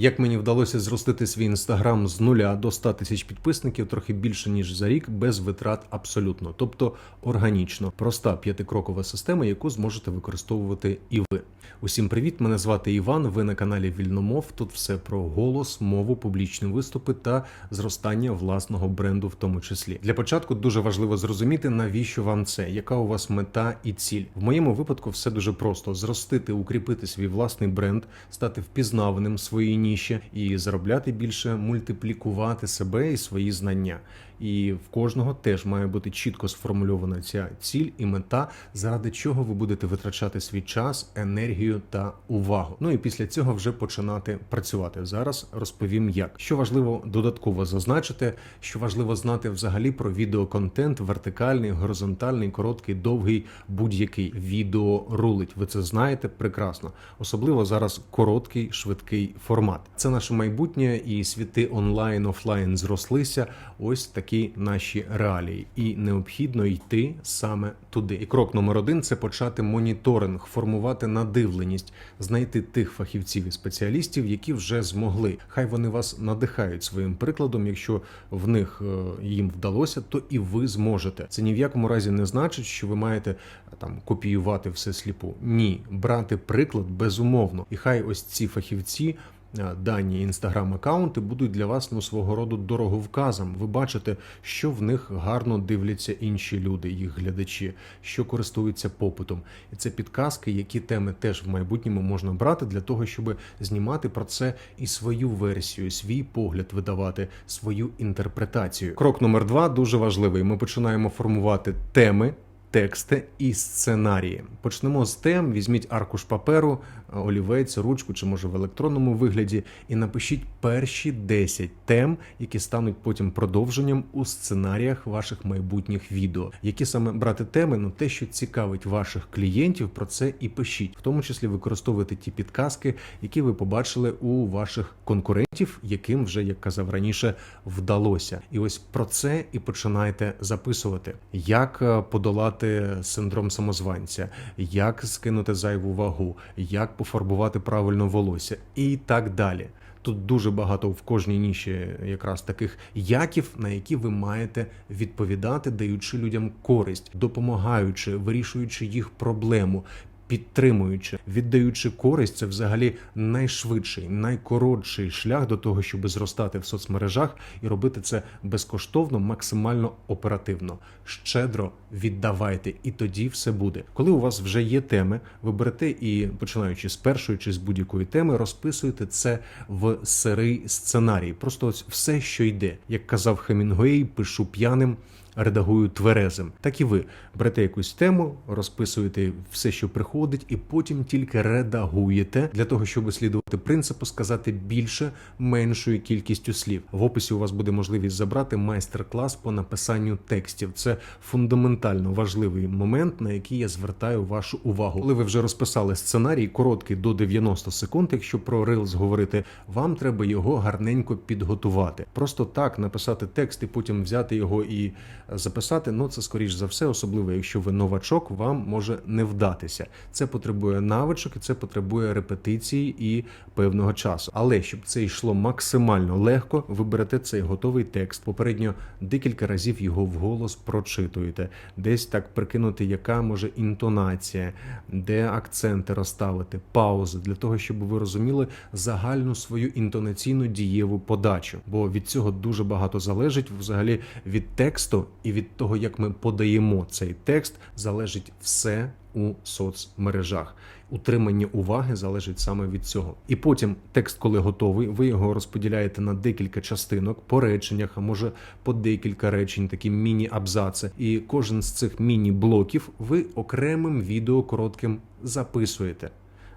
Як мені вдалося зростити свій інстаграм з нуля до 100 тисяч підписників трохи більше ніж за рік, без витрат абсолютно, тобто органічно, проста п'ятикрокова система, яку зможете використовувати і ви. Усім привіт! Мене звати Іван. Ви на каналі Вільномов. Тут все про голос, мову, публічні виступи та зростання власного бренду, в тому числі. Для початку дуже важливо зрозуміти, навіщо вам це, яка у вас мета і ціль. В моєму випадку все дуже просто: зростити, укріпити свій власний бренд, стати впізнаваним в своїй ніші і заробляти більше, мультиплікувати себе і свої знання. І в кожного теж має бути чітко сформульована ця ціль і мета, заради чого ви будете витрачати свій час, енергію та увагу. Ну і після цього вже починати працювати. Зараз розповім як. Що важливо додатково зазначити, що важливо знати взагалі про відеоконтент, вертикальний, горизонтальний, короткий, довгий, будь-який відео рулить. Ви це знаєте прекрасно. Особливо зараз короткий, швидкий формат. Це наше майбутнє, і світи онлайн, офлайн зрослися. Ось такі наші реалії, і необхідно йти саме туди. І крок номер один це почати моніторинг, формувати надивленість, знайти тих фахівців і спеціалістів, які вже змогли. Хай вони вас надихають своїм прикладом. Якщо в них е, їм вдалося, то і ви зможете. Це ні в якому разі не значить, що ви маєте е, там копіювати все сліпу. Ні, брати приклад безумовно. І хай ось ці фахівці. Е, Дані інстаграм-аккаунти будуть для вас ну свого роду дороговказом. Ви бачите, що в них гарно дивляться інші люди, їх глядачі, що користуються попитом. І це підказки, які теми теж в майбутньому можна брати для того, щоб знімати про це і свою версію, свій погляд видавати, свою інтерпретацію. Крок номер два дуже важливий. Ми починаємо формувати теми. Тексти і сценарії. Почнемо з тем. Візьміть аркуш паперу, олівець, ручку чи може в електронному вигляді, і напишіть перші 10 тем, які стануть потім продовженням у сценаріях ваших майбутніх відео. Які саме брати теми, ну те, що цікавить ваших клієнтів, про це і пишіть, в тому числі використовуйте ті підказки, які ви побачили у ваших конкурентів, яким вже як казав раніше вдалося. І ось про це і починайте записувати, як е, подолати синдром самозванця, як скинути зайву вагу, як пофарбувати правильно волосся і так далі. Тут дуже багато в кожній ніші якраз таких яків, на які ви маєте відповідати, даючи людям користь, допомагаючи, вирішуючи їх проблему. Підтримуючи, віддаючи користь, це взагалі найшвидший, найкоротший шлях до того, щоб зростати в соцмережах і робити це безкоштовно, максимально оперативно. Щедро віддавайте, і тоді все буде. Коли у вас вже є теми, ви берете і починаючи з першої чи з будь-якої теми, розписуєте це в сирий сценарій. Просто ось все, що йде, як казав Хемінгуей, пишу п'яним редагую тверезим. Так і ви берете якусь тему, розписуєте все, що приходить, і потім тільки редагуєте для того, щоб слідувати принципу, сказати більше меншою кількістю слів. В описі у вас буде можливість забрати майстер-клас по написанню текстів. Це фундаментально важливий момент, на який я звертаю вашу увагу. Коли ви вже розписали сценарій, короткий до 90 секунд. Якщо про Reels говорити, вам треба його гарненько підготувати. Просто так написати текст і потім взяти його і записати, ну це скоріш за все, особливо якщо ви новачок, вам може не вдатися. Це потребує навичок, і це потребує репетиції і певного часу. Але щоб це йшло максимально легко, ви берете цей готовий текст. Попередньо декілька разів його вголос прочитуєте, десь так прикинути, яка може інтонація, де акценти розставити, паузи для того, щоб ви розуміли загальну свою інтонаційну дієву подачу. Бо від цього дуже багато залежить взагалі від тексту і від того, як ми подаємо цей текст, залежить все у соцмережах. Утримання уваги залежить саме від цього. І потім текст, коли готовий, ви його розподіляєте на декілька частинок по реченнях, а може по декілька речень, такі міні-абзаци. І кожен з цих міні-блоків ви окремим відео коротким записуєте.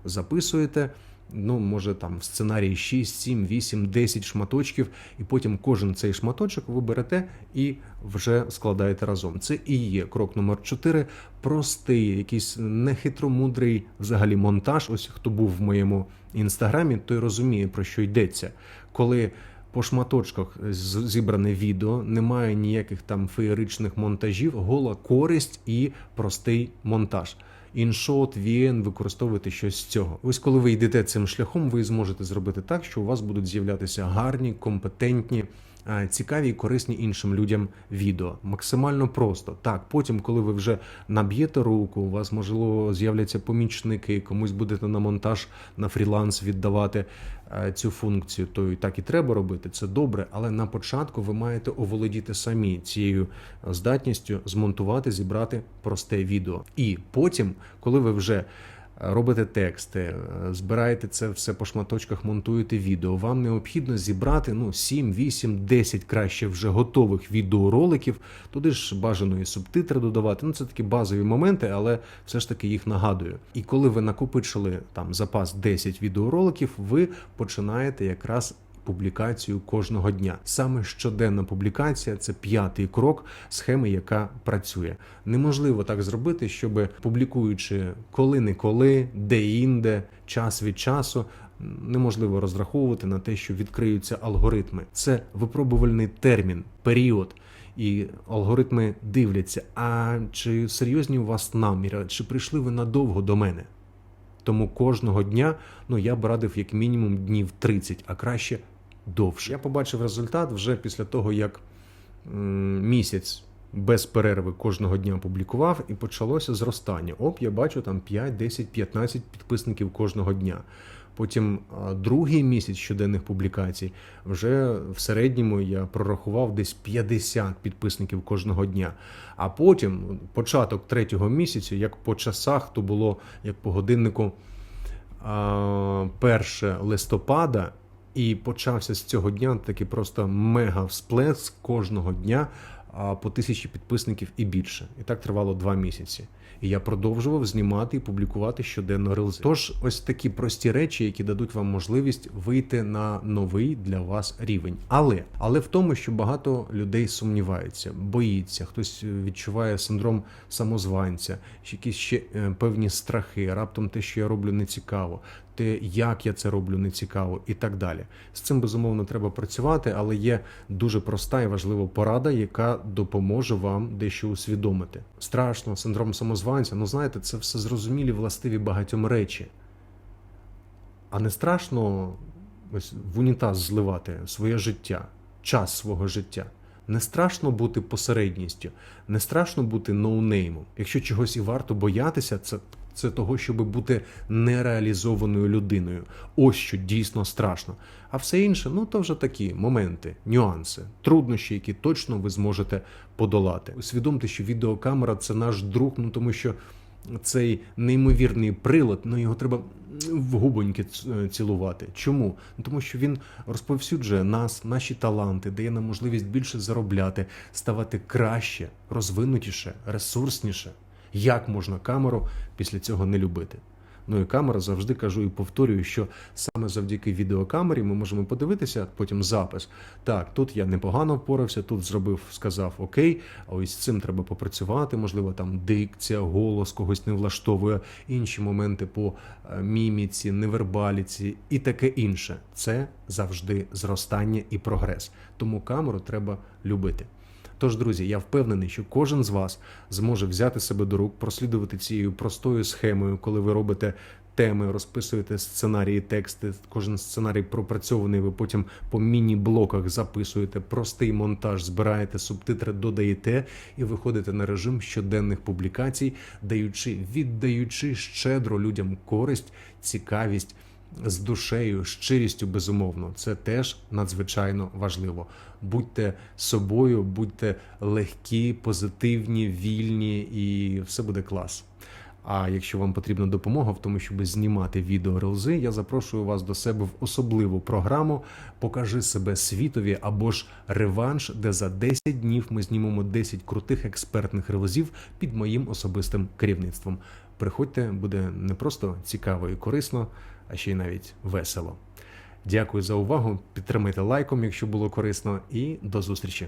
Записуєте ну, може там в сценарії 6, 7, 8, 10 шматочків, і потім кожен цей шматочок ви берете і вже складаєте разом. Це і є крок номер 4 простий, якийсь нехитромудрий взагалі монтаж. Ось хто був в моєму інстаграмі, той розуміє, про що йдеться. Коли по шматочках зібране відео, немає ніяких там феєричних монтажів, гола користь і простий монтаж. Іншот, VN, використовувати щось з цього. Ось коли ви йдете цим шляхом, ви зможете зробити так, що у вас будуть з'являтися гарні, компетентні. Е, Цікаві і корисні іншим людям відео максимально просто. Так, потім, коли ви вже наб'єте руку, у вас можливо з'являться помічники, комусь будете на монтаж на фріланс віддавати е, цю функцію, то і так і треба робити. Це добре, але на початку ви маєте оволодіти самі цією здатністю змонтувати, зібрати просте відео. І потім, коли ви вже робите тексти, е, збираєте це все по шматочках, монтуєте відео. Вам необхідно зібрати ну 7, 8, 10 краще вже готових відеороликів. Туди ж бажано і субтитри додавати. Ну це такі базові моменти, але все ж таки їх нагадую. І коли ви накопичили там запас 10 відеороликів, ви починаєте якраз. Публікацію кожного дня. Саме щоденна публікація це п'ятий крок схеми, яка працює. Неможливо так зробити, щоб публікуючи коли-неколи, де-інде, час від часу, неможливо розраховувати на те, що відкриються алгоритми. Це випробувальний термін, період. І алгоритми дивляться, а чи серйозні у вас наміри, чи прийшли ви надовго до мене? Тому кожного дня ну я б радив як мінімум днів 30, а краще довше. Я побачив результат вже після того, як місяць без перерви кожного дня публікував, і почалося зростання. Оп, я бачу там 5, 10, 15 підписників кожного дня. Потім другий місяць щоденних публікацій. Вже в середньому я прорахував десь 50 підписників кожного дня. А потім початок третього місяця, як по часах, то було як по годиннику а, 1 листопада, і почався з цього дня такий просто мега всплеск кожного дня по тисячі підписників і більше. І так тривало два місяці. І я продовжував знімати і публікувати щоденно рилзи. Тож, ось такі прості речі, які дадуть вам можливість вийти на новий для вас рівень. Але але в тому, що багато людей сумніваються, боїться, хтось відчуває синдром самозванця, якісь ще е, певні страхи, раптом те, що я роблю, не цікаво. Те, як я це роблю, не цікаво, і так далі. З цим безумовно треба працювати, але є дуже проста і важлива порада, яка допоможе вам дещо усвідомити. Страшно, синдром самозванця. Ну знаєте, це все зрозумілі властиві багатьом речі. А не страшно ось в унітаз зливати своє життя, час свого життя. Не страшно бути посередністю, не страшно бути ноунеймом. Якщо чогось і варто боятися, це, це того, щоб бути нереалізованою людиною. Ось що дійсно страшно. А все інше, ну то вже такі моменти, нюанси, труднощі, які точно ви зможете подолати. Усвідомте, що відеокамера це наш друг, ну тому що цей неймовірний прилад, ну його треба в губоньки цілувати. Чому? Ну, тому що він розповсюджує нас, наші таланти, дає нам можливість більше заробляти, ставати краще, розвинутіше, ресурсніше. Як можна камеру після цього не любити? Ну і камера завжди кажу і повторюю, що саме завдяки відеокамері ми можемо подивитися потім запис. Так, тут я непогано впорався, тут зробив, сказав окей, а ось з цим треба попрацювати. Можливо, там дикція, голос когось не влаштовує, інші моменти по е, міміці, невербаліці і таке інше. Це завжди зростання і прогрес. Тому камеру треба любити. Тож, друзі, я впевнений, що кожен з вас зможе взяти себе до рук, прослідувати цією простою схемою, коли ви робите теми, розписуєте сценарії, тексти. Кожен сценарій пропрацьований. Ви потім по міні-блоках записуєте простий монтаж, збираєте субтитри, додаєте і виходите на режим щоденних публікацій, даючи, віддаючи щедро людям користь, цікавість з душею, щирістю, безумовно, це теж надзвичайно важливо. Будьте собою, будьте легкі, позитивні, вільні, і все буде клас. А якщо вам потрібна допомога в тому, щоб знімати відео релзи, я запрошую вас до себе в особливу програму Покажи себе світові або ж реванш, де за 10 днів ми знімемо 10 крутих експертних релзів під моїм особистим керівництвом. Приходьте, буде не просто цікаво і корисно, а ще й навіть весело. Дякую за увагу. Підтримайте лайком, якщо було корисно, і до зустрічі.